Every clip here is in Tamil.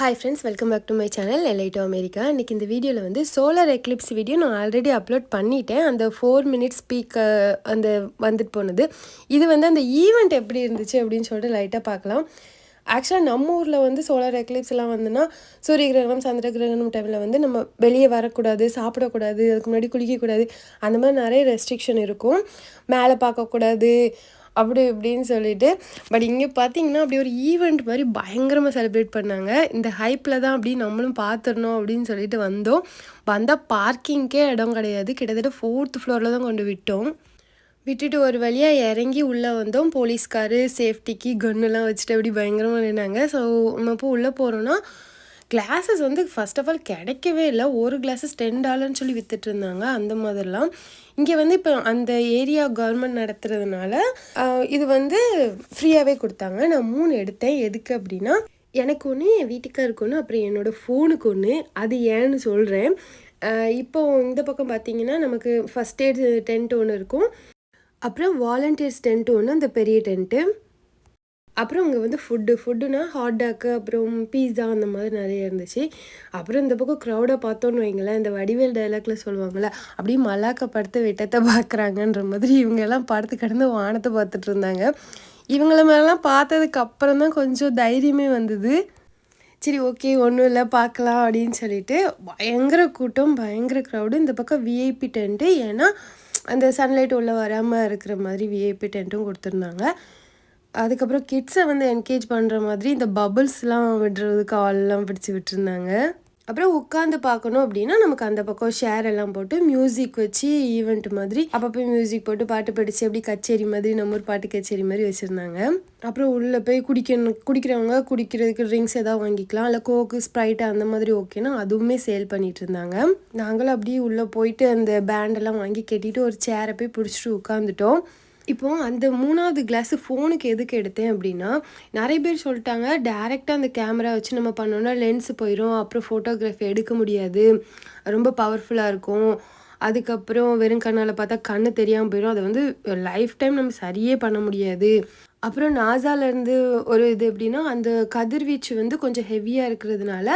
Hi friends welcome back to my channel எல்ஐட்டோ America இன்றைக்கி இந்த வீடியோவில் வந்து சோலார் எக்லிப்ஸ் வீடியோ நான் ஆல்ரெடி அப்லோட் பண்ணிட்டேன். அந்த ஃபோர் மினிட்ஸ் ஸ்பீக் அந்த வந்துட்டு போனது. இது வந்து அந்த ஈவெண்ட் எப்படி இருந்துச்சு அப்படின்னு சொல்லிட்டு லைட்டாக பார்க்கலாம். ஆக்சுவலாக நம்ம ஊரில் வந்து சோலார் எக்லிப்ஸ்லாம் வந்துன்னா சூரிய கிரகணம் சந்திர கிரகணம் டைமில் வந்து நம்ம வெளியே வரக்கூடாது சாப்பிடக்கூடாது அதுக்கு முன்னாடி குளிக்கக்கூடாது அந்த மாதிரி நிறைய ரெஸ்ட்ரிக்ஷன் இருக்கும். மேலே பார்க்கக்கூடாது அப்படி இப்படின்னு சொல்லிட்டு பட் இங்கே பார்த்தீங்கன்னா அப்படி ஒரு ஈவெண்ட் மாதிரி பயங்கரமாக செலிப்ரேட் பண்ணாங்க. இந்த ஹைப்பில் தான் அப்படி நம்மளும் பார்த்துடணும் அப்படின்னு சொல்லிட்டு வந்தோம். வந்தால் பார்க்கிங்க்கே இடம் கிடையாது. கிட்டத்தட்ட ஃபோர்த் ஃப்ளோரில் தான் கொண்டு விட்டோம். விட்டுட்டு ஒரு வழியாக இறங்கி உள்ளே வந்தோம். போலீஸ்காரு சேஃப்டிக்கு கன்னுலாம் வச்சுட்டு அப்படி பயங்கரமாக நின்னாங்க. ஸோ நம்ம இப்போ உள்ளே போகிறோன்னா கிளாஸஸ் வந்து ஃபர்ஸ்ட் ஆஃப் ஆல் கிடைக்கவே இல்லை. ஒரு கிளாஸஸ் டென் டாலர்னு சொல்லி வித்துட்டு இருந்தாங்க அந்த மாதிரிலாம். இங்கே வந்து இப்போ அந்த ஏரியா கவர்மெண்ட் நடத்துறதுனால இது வந்து ஃப்ரீயாகவே கொடுத்தாங்க. நான் மூணு எடுத்தேன். எதுக்கு அப்படின்னா எனக்கு ஒன்று என் வீட்டுக்காருக்கு ஒன்று அப்புறம் என்னோடய ஃபோனுக்கு ஒன்று அது ஏன்னு சொல்கிறேன் இப்போ இந்த பக்கம் பார்த்தீங்கன்னா நமக்கு ஃபஸ்ட் எய்ட் டென்ட் ஒன்று இருக்கும். அப்புறம் வாலண்டியர்ஸ் டென்ட் ஒன்று அந்த பெரிய டென்ட்டு அப்புறம் அங்கே வந்து ஃபுட்டு ஃபுட்டுனா ஹாட் டாக்கு அப்புறம் பீஸா அந்த மாதிரி நிறைய இருந்துச்சு. அப்புறம் இந்த பக்கம் க்ரௌடை பார்த்தோன்னு வைங்களேன் இந்த வடிவேல் டைலாக்ல சொல்லுவாங்கள்ல அப்படியே மல்லாக்க படுத்து வெட்டத்தை பார்க்குறாங்கன்ற மாதிரி இவங்க எல்லாம் படுத்து கிடந்து வானத்தை பார்த்துட்டு இருந்தாங்க. இவங்கள மேலாம் பார்த்ததுக்கு அப்புறம் தான் கொஞ்சம் தைரியமே வந்தது. சரி ஓகே ஒன்றும் இல்லை பார்க்கலாம் அப்படின்னு சொல்லிட்டு பயங்கர கூட்டம் பயங்கர க்ரௌடு இந்த பக்கம் விஐபி டென்ட்டு ஏன்னா அந்த சன்லைட் உள்ளே வராமல் இருக்கிற மாதிரி விஐபி டென்ட்டும் கொடுத்துருந்தாங்க. அதுக்கப்புறம் கிட்ஸை வந்து என்கேஜ் பண்ணுற மாதிரி இந்த பபுள்ஸ்லாம் விடுறதுக்கு ஆள்லாம் பிடிச்சி விட்டுருந்தாங்க. அப்புறம் உட்காந்து பார்க்கணும் அப்படின்னா நமக்கு அந்த பக்கம் ஷேர் எல்லாம் போட்டு மியூசிக் வச்சு ஈவெண்ட் மாதிரி அப்பப்போ மியூசிக் போட்டு பாட்டு படித்து அப்படி கச்சேரி மாதிரி நம்ம ஒரு பாட்டு கச்சேரி மாதிரி வச்சுருந்தாங்க. அப்புறம் உள்ளே போய் குடிக்கணும் குடிக்கிறவங்க குடிக்கிறதுக்கு ட்ரிங்க்ஸ் எதாவது வாங்கிக்கலாம். இல்லை கோக்கு ஸ்ப்ரைட் அந்த மாதிரி ஓகேனா அதுவுமே சேல் பண்ணிட்டு இருந்தாங்க. நாங்களும் அப்படியே உள்ளே போயிட்டு அந்த பேண்டெல்லாம் வாங்கி கட்டிட்டு ஒரு சேரை போய் பிடிச்சிட்டு உட்காந்துட்டோம் இப்போ அந்த மூணாவது கிளாஸ் ஃபோனுக்கு எதுக்கு எடுத்தேன் அப்படின்னா நிறைய பேர் சொல்லிட்டாங்க டேரெக்டாக அந்த கேமரா வச்சு நம்ம பண்ணோன்னா லென்ஸ் போயிடும் அப்புறம் ஃபோட்டோகிராஃபி எடுக்க முடியாது. ரொம்ப பவர்ஃபுல்லாக இருக்கும். அதுக்கப்புறம் வெறும் கண்ணால் பார்த்தா கண்ணு தெரியாமல் போயிடும் அதை வந்து லைஃப் டைம் நம்ம சரியே பண்ண முடியாது. அப்புறம் நாசாலேருந்து ஒரு இது எப்படின்னா அந்த கதிர்வீச்சு வந்து கொஞ்சம் ஹெவியாக இருக்கிறதுனால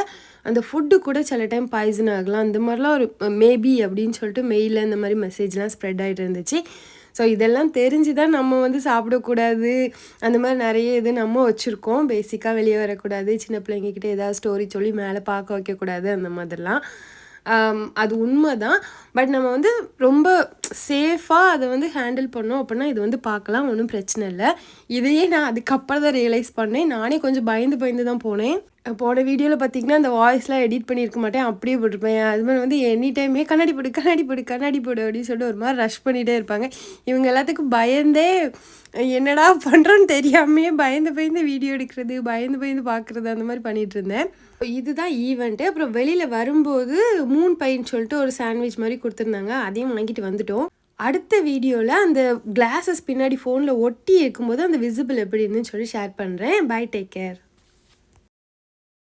அந்த ஃபுட்டு கூட சில டைம் பாய்சன் ஆகலாம். அந்த மாதிரிலாம் ஒரு மேபி அப்படின்னு சொல்லிட்டு மெயிலில் இந்த மாதிரி மெசேஜ்லாம் ஸ்ப்ரெட் ஆகிட்டு இருந்துச்சு. ஸோ இதெல்லாம் தெரிஞ்சு தான் நம்ம வந்து சாப்பிடக்கூடாது. அந்த மாதிரி நிறைய இது நம்ம வச்சுருக்கோம். பேசிக்காக வெளியே வரக்கூடாது. சின்ன பிள்ளைங்கக்கிட்ட ஏதாவது ஸ்டோரி சொல்லி மேலே பார்க்க வைக்கக்கூடாது. அந்த மாதிரிலாம். அது உண்மை தான் பட் நம்ம வந்து ரொம்ப சேஃபாக அதை வந்து ஹேண்டில் பண்ணோம் அப்படின்னா இது வந்து பார்க்கலாம் ஒன்றும் பிரச்சனை இல்லை. இதையே நான் அதுக்கப்புறம் தான் ரியலைஸ் பண்ணேன். நானே கொஞ்சம் பயந்து பயந்து தான் போனேன். போன வீடியோவில் பார்த்தீங்கன்னா அந்த வாய்ஸ்லாம் எடிட் பண்ணியிருக்க மாட்டேன் அப்படியே போட்டிருப்பேன். அது மாதிரி வந்து எனி டைமே கண்ணாடி போடு கண்ணாடி போடு கண்ணாடி போடு அப்படின்னு சொல்லிட்டு ஒரு மாதிரி ரஷ் பண்ணிகிட்டே இருப்பாங்க. இவங்க எல்லாத்துக்கும் பயந்தே என்னடா பண்ணுறோன்னு தெரியாமையே பயந்து பயந்து வீடியோ எடுக்கிறது பயந்து பயந்து பார்க்குறது அந்த மாதிரி பண்ணிகிட்டு இருந்தேன். இதுதான் ஈவெண்ட்டு அப்புறம் வெளியில் வரும்போது மூன் பைன்னு சொல்லிட்டு ஒரு சாண்ட்விச் மாதிரி கொடுத்துருந்தாங்க. அதையும் வாங்கிட்டு வந்துட்டோம். அடுத்த வீடியோவில் அந்த கிளாஸஸ் பின்னாடி ஃபோனில் ஒட்டி இருக்கும்போது அந்த விசிபிள் எப்படி இருந்துன்னு சொல்லி ஷேர் பண்ணுறேன் பை டேக் கேர்